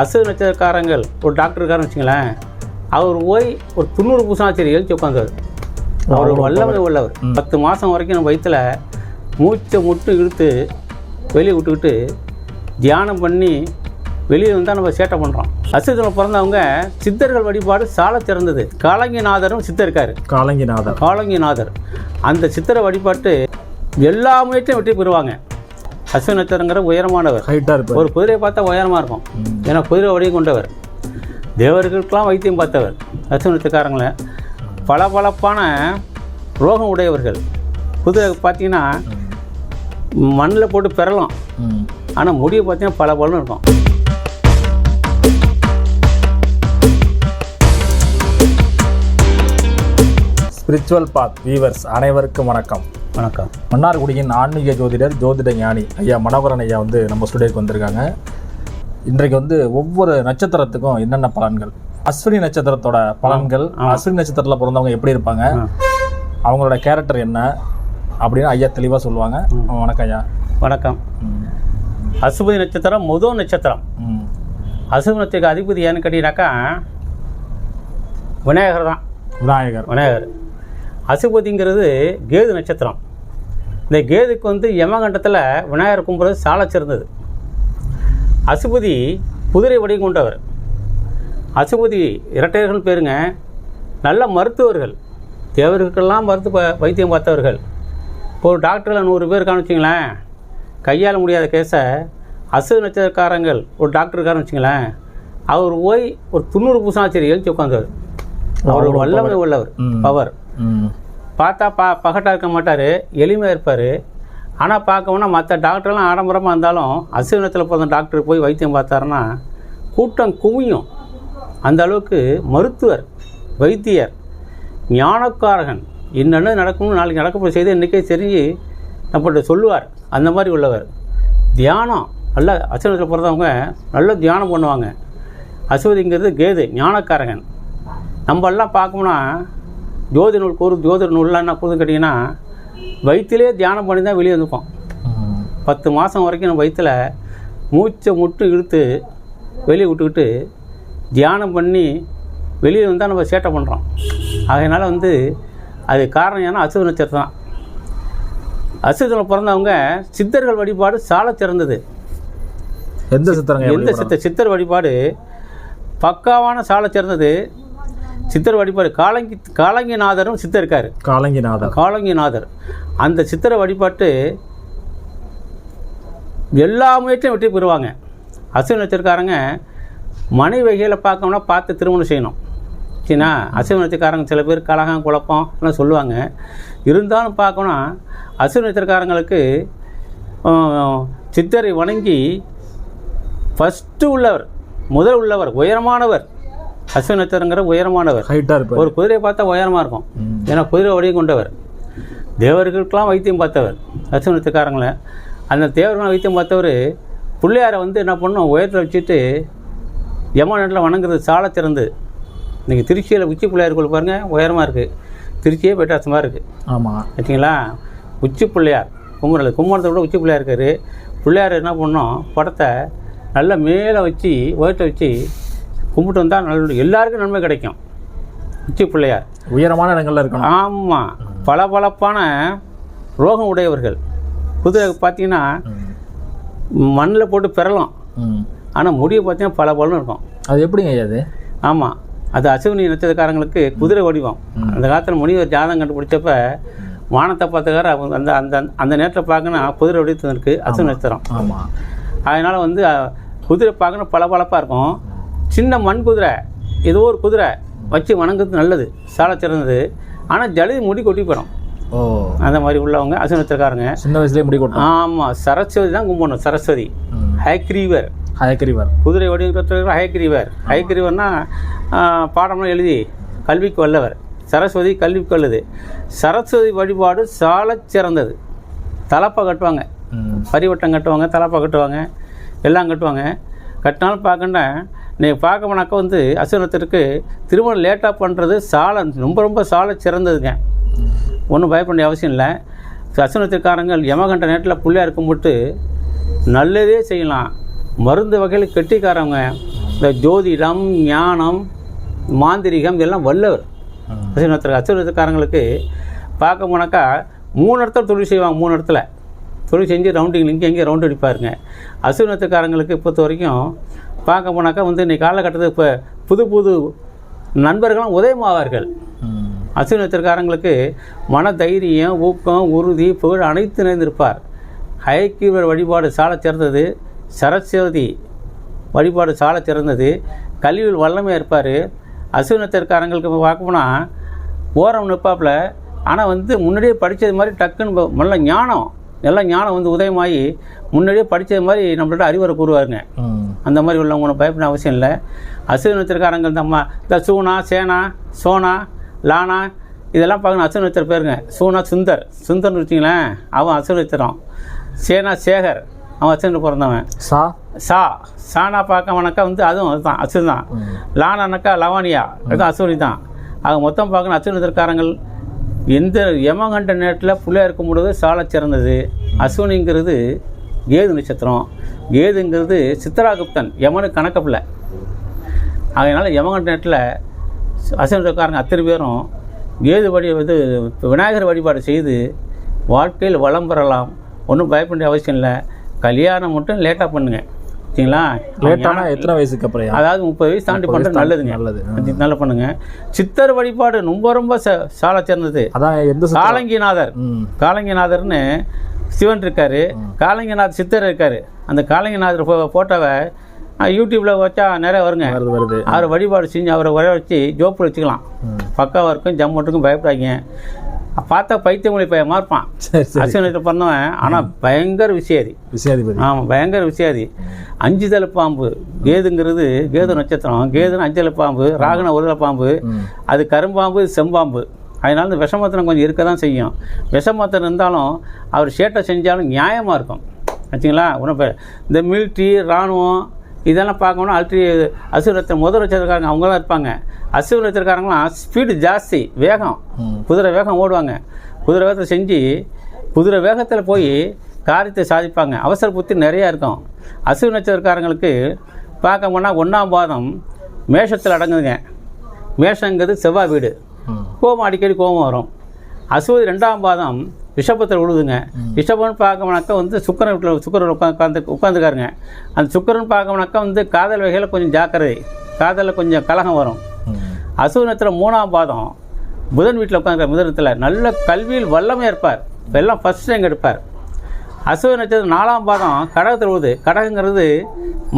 அசு நட்சத்திரக்காரங்கள் ஒரு டாக்டர் இருக்காருன்னு வச்சுங்களேன் அவர் போய் ஒரு தொண்ணூறு பூசம் சரி எழுச்சி உட்காந்தார் அவர் வல்லமை உள்ளவர். பத்து மாதம் வரைக்கும் நம்ம வயிற்றுல மூச்சை முட்டு இழுத்து வெளியே விட்டுக்கிட்டு தியானம் பண்ணி வெளியே வந்தால் நம்ம சேட்டை பண்ணுறோம் அசுத்தில் பிறந்தவங்க சித்தர்கள் வழிபாடு சால சிறந்தது காலங்கிநாதரும் சித்தர் இருக்காரு காலங்கிநாதர். காலங்கிநாதர். அந்த சித்திர வழிபாட்டு எல்லா முயற்சியும் வெற்றி பெறுவாங்க. அஸ்வினி நட்சத்திரங்கிற உயரமானவர். ஹைட்டாக இருப்பார். ஒரு குதிரையை பார்த்தா உயரமாக இருக்கும். ஏன்னா குதிரை வடிவம் கொண்டவர். தேவர்களுக்கெல்லாம் வைத்தியம் பார்த்தவர் அஸ்வினி நட்சத்திரக்காரங்கள பளபளப்பான ரோகம் உடையவர்கள். குதிரை பார்த்தீங்கன்னா மண்ணில் போட்டு பெறலாம். ஆனால் முடியை பார்த்தீங்கன்னா பல பலன்னு இருக்கும். ஸ்பிரிச்சுவல் பாத் வீவர்ஸ் அனைவருக்கும் வணக்கம். வணக்கம். மன்னார்குடியின் ஆன்மீக ஜோதிடர் ஜோதிட ஞானி ஐயா மனோகரன் ஐயா வந்து நம்ம ஸ்டுடியோக்கு வந்திருக்காங்க. இன்றைக்கு வந்து ஒவ்வொரு நட்சத்திரத்துக்கும் என்னென்ன பலன்கள்? அஸ்வினி நட்சத்திரத்தோட பலன்கள் அஸ்வினி நட்சத்திரத்தில் பிறந்தவங்க எப்படி இருப்பாங்க? அவங்களோட கேரக்டர் என்ன? அப்படின்னு ஐயா தெளிவாக சொல்லுவாங்க. வணக்கம் ஐயா. வணக்கம். அசுபதி நட்சத்திரம் முதல் நட்சத்திரம். ம். அசுப நட்சத்திர அதிபதி ஏன்னு கேட்டீங்கன்னாக்கா விநாயகர் தான். விநாயகர். விநாயகர். அசுபதிங்கிறது கேது நட்சத்திரம். இந்த கேதுக்கு வந்து யமகண்டத்தில் விநாயகர் கும்புறது சால சிறந்தது. அசுபதி குதிரை வடிவம் கொண்டவர். அசுபதி இரட்டையர்கள் பேருங்க நல்ல மருத்துவர்கள். தேவர்களுக்கெல்லாம் மருத்து வைத்தியம் பார்த்தவர்கள். இப்போ ஒரு டாக்டரில் நூறு பேர் இருக்கான்னு வச்சுங்களேன் கையாள முடியாத கேஸை அசு நட்சத்திரக்காரங்கள் ஒரு டாக்டர் இருக்காருன்னு வச்சுங்களேன் அவர் போய் ஒரு தொண்ணூறு எழுச்சி உட்காந்தார் அவர் ஒரு வல்லமை உள்ளவர். பவர். பார்த்தா பா பகட்டாக இருக்க மாட்டார் எளிமையாக இருப்பார். ஆனால் பார்க்கணும்னா மற்ற டாக்டர்லாம் ஆடம்பரமாக இருந்தாலும் அசுவினத்தில் பிறந்த டாக்டர் போய் வைத்தியம் பார்த்தாருன்னா கூட்டம் குவியும். அந்த அளவுக்கு மருத்துவர் வைத்தியர் ஞானக்காரகன் என்னென்ன நடக்கணும்னு நாளைக்கு நடக்கப்போ செய்து இன்றைக்கே தெரிஞ்சு நம்மள்கிட்ட சொல்லுவார். அந்த மாதிரி உள்ளவர். தியானம் நல்ல அசுவனத்தில் பிறந்தவங்க நல்ல தியானம் பண்ணுவாங்க. அசுவதிங்கிறது கேது ஞானக்காரகன். நம்ம எல்லாம் பார்க்கணும்னா ஜோதி நூல் கூறு ஜோதிட நூல்லாம் என்ன கூறு கேட்டிங்கன்னா வயிற்றிலே தியானம் பண்ணி தான் வெளியே வந்துப்போம் பத்து மாதம் வரைக்கும் நம்ம வயிற்றில் மூச்சை முட்டு இழுத்து வெளியே விட்டுக்கிட்டு தியானம் பண்ணி வெளியே வந்தால் நம்ம சேட்டை பண்ணுறோம் அதனால் வந்து அது காரணம் ஏன்னா அசுவ நட்சத்திரம் தான். அசுவத்தில் பிறந்தவங்க சித்தர்கள் வழிபாடு சால சிறந்தது. எந்த சித்திரங்க எந்த சித்த சித்தர் வழிபாடு பக்காவான சால சிறந்தது. சித்தர் வழிபாடு. காலங்கி காலங்கிநாதரும் சித்தர் இருக்கார் காலங்கிநாதர். காலங்கிநாதர். அந்த சித்திர வழிபாட்டு எல்லா முயற்சியும் வெற்றி பெறுவாங்க. அசுவ நட்சத்திரக்காரங்க மனைவிகளை பார்க்கணும்னா பார்த்து திருமணம் செய்யணும். சரிண்ணா அசுவ நட்சத்திரக்காரங்க சில பேர் கலகம் குழப்பம் எல்லாம் சொல்லுவாங்க. இருந்தாலும் பார்க்கணும் அசுவ நட்சத்திரக்காரங்களுக்கு சித்தரை வணங்கி ஃபஸ்ட்டு உள்ளவர் முதல் உள்ளவர் உயரமானவர் அசுவ நட்சத்திரங்கிற உயரமானவர். ஹைட்டாக ஒரு குதிரையை பார்த்தா உயரமாக இருக்கும். ஏன்னா குதிரை வடிவம் கொண்டவர். தேவர்களுக்கெல்லாம் வைத்தியம் பார்த்தவர். அசுவனத்துக்காரங்கள அந்த தேவர்கள் வைத்தியம் பார்த்தவர் பிள்ளையாரை வந்து என்ன பண்ணோம்? உயரத்தில் வச்சுட்டு யமநாட்டில் வணங்குறது சால சிறந்து இன்றைக்கி திருச்சியில் உச்சி பிள்ளையார் கோயில் பாருங்கள் உயரமாக இருக்குது திருச்சியே பெட்டாசமாக இருக்குது ஆமாம் ஆச்சுங்களா உச்சி பிள்ளையார் கும்புறது கும்புறதை விட உச்சி பிள்ளையார் இருக்காரு. பிள்ளையார் என்ன பண்ணோம்? படத்தை நல்லா மேலே வச்சு உயரத்தை வச்சு கும்பிட்டு வந்தால் நல்ல எல்லாருக்கும் நன்மை கிடைக்கும். உச்சி பிள்ளையார். உயரமான இடங்கள்ல இருக்கணும். ஆமாம் பளபளப்பான ரோகம் உடையவர்கள். குதிரை பார்த்தீங்கன்னா மண்ணில் போட்டு பெறலாம். ஆனால் முடியை பார்த்தீங்கன்னா பல பலன்னு இருக்கும். அது எப்படிங்க அது? ஆமாம் அது அசுவினி நட்சத்திரக்காரங்களுக்கு குதிரை வடிவம். அந்த காலத்தில் முனிவர் ஜாதகம் கண்டுபிடிச்சப்ப வானத்தை பார்த்துக்கார அவங்க அந்த அந்த அந்த நேரத்தில் பார்க்கணும் குதிரை வடிவத்தில் இருக்குது அசுவினி நட்சத்திரம். ஆமாம் அதனால் வந்து குதிரை பார்க்கணும் பளபளப்பாக இருக்கும். சின்ன மண் குதிரை ஏதோ ஒரு குதிரை வச்சு வணங்குறது நல்லது சால சிறந்தது ஆனால் ஜலதி முடி கொட்டி போயிடும். ஓ. அந்த மாதிரி உள்ளவங்க அசுவினி நட்சத்திரக்காரங்க சின்ன வயசுலேயே முடி கொட்டும். ஆமாம் சரஸ்வதி தான் கும்பிடணும் சரஸ்வதி. ஹைக்ரீவர் ஹயக்கரிவர் குதிரை வடிவத்தில் ஹைக்ரீவர் ஹைக்ரீவர்னா பாடம்லாம் எழுதி கல்விக்கு வல்லவர். சரஸ்வதி கல்விக்கு வல்லது. சரஸ்வதி வழிபாடு சாலச் சிறந்தது. தலப்பை கட்டுவாங்க. பரிவட்டம் கட்டுவாங்க தலப்பை கட்டுவாங்க எல்லாம் கட்டுவாங்க. கட்டினாலும் பார்க்கண்டா நீ பார்க்க போனாக்கா வந்து அசுரத்திற்கு திருமணம் லேட்டாக பண்ணுறது சால ரொம்ப ரொம்ப சாலை சிறந்ததுங்க. ஒன்றும் பயப்பட வேண்டிய அவசியம் இல்லை. அசுனத்திற்காரங்கள் யமகண்ட நேரத்தில் பிள்ளையார் கும்பிட்டு நல்லதே செய்யலாம். மருந்து வகையில் கெட்டிக்காரவங்க இந்த ஜோதிடம் ஞானம் மாந்திரிகம் இதெல்லாம் வல்லவர். ம். அசுநத்திர பார்க்க போனாக்கா மூணு இடத்துல தொழில் செய்வாங்க மூணு இடத்துல. தொழில் செஞ்சு ரவுண்டிங் இங்கே எங்கேயும் ரவுண்ட் அடிப்பாருங்க. அசுநத்துக்காரங்களுக்கு பொறுத்த வரைக்கும் பார்க்க போனாக்கா வந்து இன்னைக்கு காலகட்டத்துக்கு இப்போ புது புது நண்பர்களும் உதயமாவார்கள். ம். அசுநத்திற்காரங்களுக்கு மன தைரியம் ஊக்கம் உறுதி புகழ் அனைத்து நிறைந்திருப்பார். ஹயக்கீவர் வழிபாடு சாலச் சிறந்தது. சரஸ்வதி வழிபாடு சாலச் சிறந்தது. கல்வியில் வல்லமையாக இருப்பார். அசுநத்திற்காரங்களுக்கு பார்க்க போனால் ஓரம் நிற்பாப்புல. ஆனால் வந்து முன்னாடியே படித்தது மாதிரி டக்குன்னு நல்ல ஞானம் நல்ல ஞானம் வந்து உதயமாகி முன்னாடியே படித்தது மாதிரி நம்மள்ட்ட அறிவுரை கூறுவாருங்க. அந்த மாதிரி உள்ளவங்க ஒன்றும் பயப்பட அவசியம் இல்லை. அசுநத்திற்காரங்க இந்த அம்மா இந்த சூனா சேனா சோனா லானா இதெல்லாம் பார்க்கணும். அசுநத்திர பேருங்க. சூனா சுந்தர். சுந்தர்னு வச்சிங்களேன் அவன் அசுநத்திரம் சேனா சேகர். அவன் அசுரன் பிறந்தவன். சா? சா. சானா பார்க்கவனாக்கா வந்து அதுவும் அதுதான் அசுரன் தான். லானானாக்கா லவானியா அதுவும் அசுரி தான். ஆக மொத்தம் பார்க்கணும் அசுரத்திற்காரங்கள் எந்த யமகண்ட நேரத்தில் புள்ளையா இருக்கும் பொழுது சாலச் சிறந்தது. அசுனிங்கிறது கேது நட்சத்திரம். கேதுங்கிறது சித்ராகுப்தன் யமனுக்கு கணக்க பிள்ளை அதனால் யமகண்ட நேரத்தில் அசுரக்காரங்க அத்தனை பேரும் கேது வழி வந்து விநாயகர் வழிபாடு செய்து வாழ்க்கையில் வளம் பெறலாம். ஒன்றும் பயப்பட அவசியம் இல்லை. கல்யாணம் மட்டும் லேட்டாக பண்ணுங்க. சரிங்களா? லேட்டானா எத்தனை வயசுக்கு அப்புறம்? அதாவது முப்பது வயசு தாண்டி பண்ணுறது நல்லதுங்க. நல்லது. நல்லா பண்ணுங்க. சித்தர் வழிபாடு ரொம்ப ரொம்ப ச- சால சிறந்தது. அதான் எந்த காலங்கிநாதர். காலங்கிநாதர்னு சிவன் இருக்காரு காலங்கிநாதர் சித்தர் இருக்காரு. அந்த காலங்கிநாதர் ஃபோ- போட்டோவை அஹ், யூடியூப்ல வச்சா நிறைய வருங்க. வருது அவர் வழிபாடு செஞ்சு அவரை வர வச்சு ஜோப்பில் வச்சுக்கலாம். பக்காவாக இருக்கும் ஜம்மட்டுக்கும் பயப்படாதீங்க. பார்த்தா பைத்தியமொழி பையமாக இருப்பான். அசுவனத்தில் பிறந்தவன். ஆனால் பயங்கர விஷயதி விசேதிபதி. ஆமாம் பயங்கர விஷயாதி அஞ்சு தலை பாம்பு கேதுங்கிறது கேது நட்சத்திரம். கேதுன்னு அஞ்சு தலை பாம்பு ராகன ஒரு தலை பாம்பு. அது கரும்பாம்பு செம்பாம்பு. அதனால இந்த விஷமத்தனம் கொஞ்சம் இருக்க தான் செய்யும். விஷமத்தனம் இருந்தாலும் அவர் சேட்டை செஞ்சாலும் நியாயமாக இருக்கும். வச்சுங்களா உனக்கு இந்த மிலிட்ரி இராணுவம் இதெல்லாம் பார்க்கணும்னா அல்ட்ரி அசுரத்தை முதல் வச்சிருக்காங்க அவங்க தான் இருப்பாங்க. அசுர வச்சிருக்காங்களாம் ஸ்பீடு ஜாஸ்தி வேகம். குதிரை வேகம் ஓடுவாங்க. குதிரை வேகத்தை செஞ்சு குதிரை வேகத்தில் போய் காரியத்தை சாதிப்பாங்க. அவசர புத்தி நிறையா இருக்கும். அசுர நட்சத்திரக்காரங்களுக்கு பார்க்க போனால் ஒன்றாம் பாதம் மேஷத்தில் அடங்குதுங்க. மேஷங்கிறது செவ்வாய் வீடு. கோபம் அடிக்கடி கோபம் வரும். அசுவதி ரெண்டாம் பாதம் ரிஷபத்தில் விழுதுங்க ரிஷபம்னு பார்க்கணுனாக்கா வந்து சுக்கரன் வீட்டில் சுக்கரன் உட்காந்து உட்காந்துக்காருங்க. அந்த சுக்கரன் பார்க்கணுனாக்கா வந்து காதல் வகையில் கொஞ்சம் ஜாக்கிரதை. காதலில் கொஞ்சம் கலகம் வரும். அசுவனத்தில் மூணாம் பாதம் புதன் வீட்டில் உட்காந்துருக்க புதனத்தில் நல்ல கல்வியில் வல்லமை இருப்பார். எல்லாம் ஃபஸ்ட் ரேங்க் எடுப்பார். அசுவ நட்சத்திரம் நாலாம் பாதம் கடகத்தில் விழுது கடகங்கிறது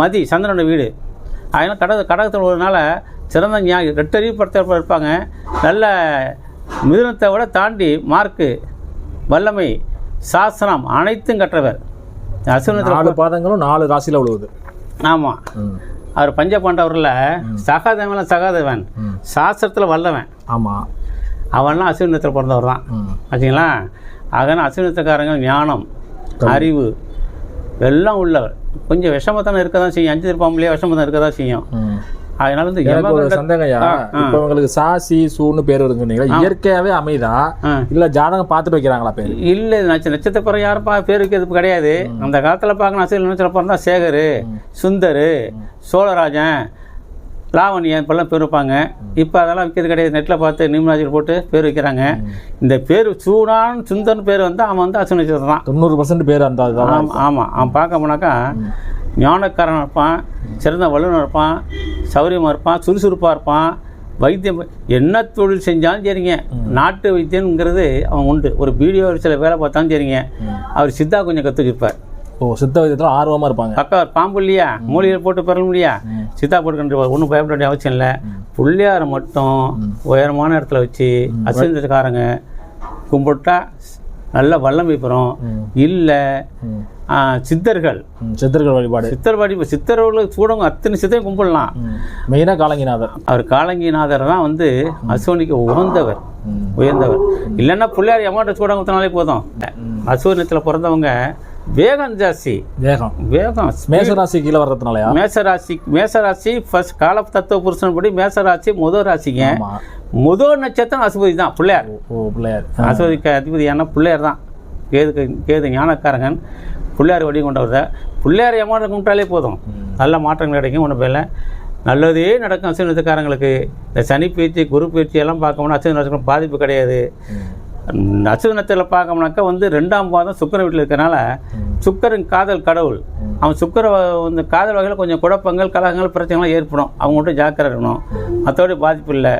மதி சந்திரனோட வீடு. அதனால் கடக கடகத்தில் விழுறதுனால சிறந்த ஞா ரெட்டறிவு படுத்த இருப்பாங்க. நல்ல மிதுனத்தை விட தாண்டி மார்க்கு வல்லமை சாஸ்திரம் அனைத்தும் கற்றவர். அசுவனத்தில் நாலு பாதங்களும் நாலு ராசியில விழுவுது ஆமாம். அவர் பஞ்சபாண்டவரில் சகாதேவன் சகாதேவன் ம். சாஸ்திரத்தில் வல்லவன். ஆமா. அவன்லாம் அசுவினத்தில் பிறந்தவர் தான். ஆச்சுங்களா அதனால் அசுவினத்துக்காரங்க ஞானம் அறிவு எல்லாம் உள்ளவர். கொஞ்சம் விஷமத்தனம் இருக்க தான் செய்யும். அஞ்சு திருப்பாம்புலேயே விஷமத்தனம் இருக்க தான் செய்யும். அதனால வந்து எனக்கு ஒரு ஆ. இப்ப உங்களுக்கு சாசி சூன்னு பேர் வருதுன்னு சொன்னீங்களா? இயற்கையாவே அமைதா. இல்ல ஜாதகம் பார்த்துட்டு வைக்கிறாங்களா பேர்? இல்லை நட்ச நட்சத்திரம் யாரும் பேர் வைக்கிறது கிடையாது. அந்த காலத்தில் பார்க்கணும் அசுவின் நட்சத்திரம் பிறந்தா சேகர் சுந்தர் சோழராஜன் லாவணியன் இப்பெல்லாம் பேர் வைப்பாங்க. இப்போ அதெல்லாம் வைக்கிறது கிடையாது. நெட்டில் பார்த்து நிம்ராஜில் போட்டு பேர் வைக்கிறாங்க. இந்த பேர் சூடான் சுந்தர்னு பேர் வந்து அவன் வந்து அசுவின் நட்சத்திரம் தான் தொண்ணூறு பர்சன்ட் பேர் அந்த ஆமாம் அவன் பார்க்க போனாக்கா ஞானக்காரன் இருப்பான் சிறந்த வல்லுநர் இருப்பான் சௌரியமாக இருப்பான் சுறுசுறுப்பாக இருப்பான் வைத்தியம் என்ன தொழில் செஞ்சாலும் சரிங்க. நாட்டு வைத்தியங்கிறது அவன் உண்டு. ஒரு வீடியோ சில வேலை பார்த்தாலும் சரிங்க. அவர் சித்தா கொஞ்சம் கற்றுக்கிருப்பார் ஓ சித்த வைத்தியத்துல ஆர்வமா இருப்பாங்க. பக்கா பாம்பு இல்லையா? மூலிகை போட்டு பெற முடியா? சித்தா போட்டு கண்டு ஒன்றும் பயப்பட வேண்டிய அவசியம் இல்லை. பிள்ளையாரை மட்டும் உயரமான இடத்துல வச்சு அசிந்தக்காரங்க கும்பிட்டா நல்ல வல்லமை பெறும் இல்லை. சித்தர்கள். சித்தர்கள் வழிபாடு. சித்தர் வடி சித்தர்களுக்கு கூடவங்க அத்தனை சித்தரையும் கும்பிடலாம். மெயினா காலங்கிநாதர். அவர் காலங்கிநாதர் தான் வந்து அசோனிக்கு உகந்தவர். உயர்ந்தவர். இல்லைன்னா பிள்ளையார் எமாட்ட சூடம் குத்தினாலே போதும். அசோனத்தில் பிறந்தவங்க வேகம் ஜாஸ்தி. வேகம். வேகம். மேசராசி கீழே வர்றதுனாலயா? மேசராசி மேசராசி ஃபர்ஸ்ட் கால தத்துவ புருஷன் படி மேசராசி முதல் ராசிங்க. முதல் நட்சத்திரம் அசுபதி தான் பிள்ளையார். ஓ பிள்ளையார். அசுபதிக்கு அதிபதியான பிள்ளையார் தான். கேதுக்கு கேது ஞானக்காரகன் பிள்ளையார் வடி கொண்டவர் தான். பிள்ளையார் ஏமாற்றம் கும்பிட்டாலே போதும். நல்ல மாற்றங்கள் கிடைக்கும் ஒன்றும் பேரில் நல்லதே நடக்கும் அஸ்வினி நட்சத்திரக்காரங்களுக்கு இந்த சனி பயிற்சி குரு பயிற்சி எல்லாம் பார்க்கணும்னா நட்சத்திரம் பாதிப்பு கிடையாது. நட்சத்திரத்தில் பார்க்கணும்னாக்கா வந்து ரெண்டாம் பாதம் சுக்கிர வீட்டில் இருக்கறனால சுக்கரன் காதல் கடவுள். அவன் சுக்கர இந்த காதல் வகையில் கொஞ்சம் குழப்பங்கள் கலகங்கள் பிரச்சனைகள் ஏற்படும். அவங்க மட்டும் ஜாக்கிரதை இருக்கணும். மற்றபடி பாதிப்பு இல்லை.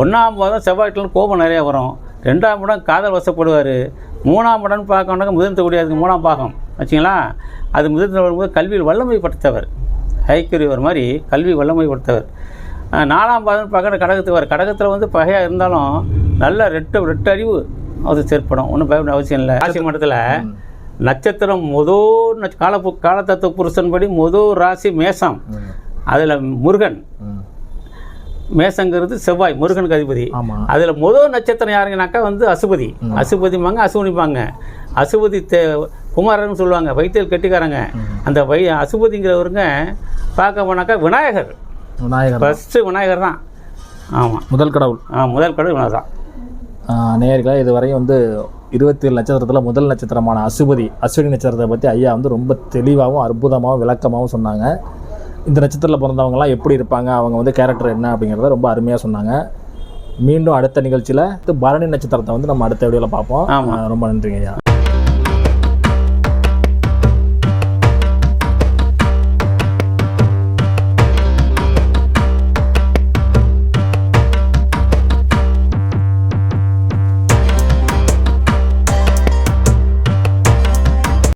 ஒன்றாம் பாதம் செவ்வாய்க்கிழமை கோபம் நிறைய வரும். ரெண்டாம் இடம் காதல் வசப்படுவார். மூணாம் இடம் பார்க்கணுன்னாக்க முதிர்த்தக்கூடியது மூணாம் பாகம். வச்சிங்களா? அது முதிர்த்து வரும்போது கல்வியில் வல்லமை படுத்தவர். ஹைக்குரியவர் மாதிரி கல்வி வல்லமை படுத்தவர். நாலாம் பாதம் பார்க்குற கடகத்துக்கு வர கடகத்தில் வந்து பகையாக இருந்தாலும் நல்ல ரெட்டு ரெட்டறிவு அது செயற்படும். ஒன்றும் பயப்பட அவசியம் இல்லை. ராசி மட்டத்தில் நட்சத்திரம் முதோ நட்ச- கால காலத்தத்துவ புருஷன்படி முதோ ராசி மேசம் அதில் முருகன். மேசங்கிறது செவ்வாய் முருகனுக்கு அதிபதி. அதில் முதல் நட்சத்திரம் யாருங்கனாக்கா வந்து அசுபதி. அசுபதிம்பாங்க அசுவனிப்பாங்க அசுபதி தே குமாரன்னு சொல்லுவாங்க வைத்தியல் கெட்டிக்காரங்க. அந்த வை அசுபதிங்கிறவருங்க பார்க்க போனாக்கா விநாயகர். விநாயகர் ஃபஸ்ட்டு விநாயகர் தான். ஆமாம் முதல் கடவுள். ஆ முதல் கடவுள் விநாயகர் தான் நேயர்களே இதுவரையும் வந்து இருபத்தி ஏழு நட்சத்திரத்தில் முதல் நட்சத்திரமான அசுபதி அஸ்வினி நட்சத்திரத்தை பற்றி ஐயா வந்து ரொம்ப தெளிவாகவும் அற்புதமாகவும் விளக்கமாகவும் சொன்னாங்க. இந்த நட்சத்திரத்தில் பிறந்தவங்கலாம் எப்படி இருப்பாங்க? அவங்க வந்து கேரக்டர் என்ன அப்படிங்கிறத ரொம்ப அருமையாக சொன்னாங்க. மீண்டும் அடுத்த நிகழ்ச்சியில் பரணி நட்சத்திரத்தை வந்து நம்ம அடுத்த வீடியோவில் பார்ப்போம். ரொம்ப நன்றிங்க ஐயா.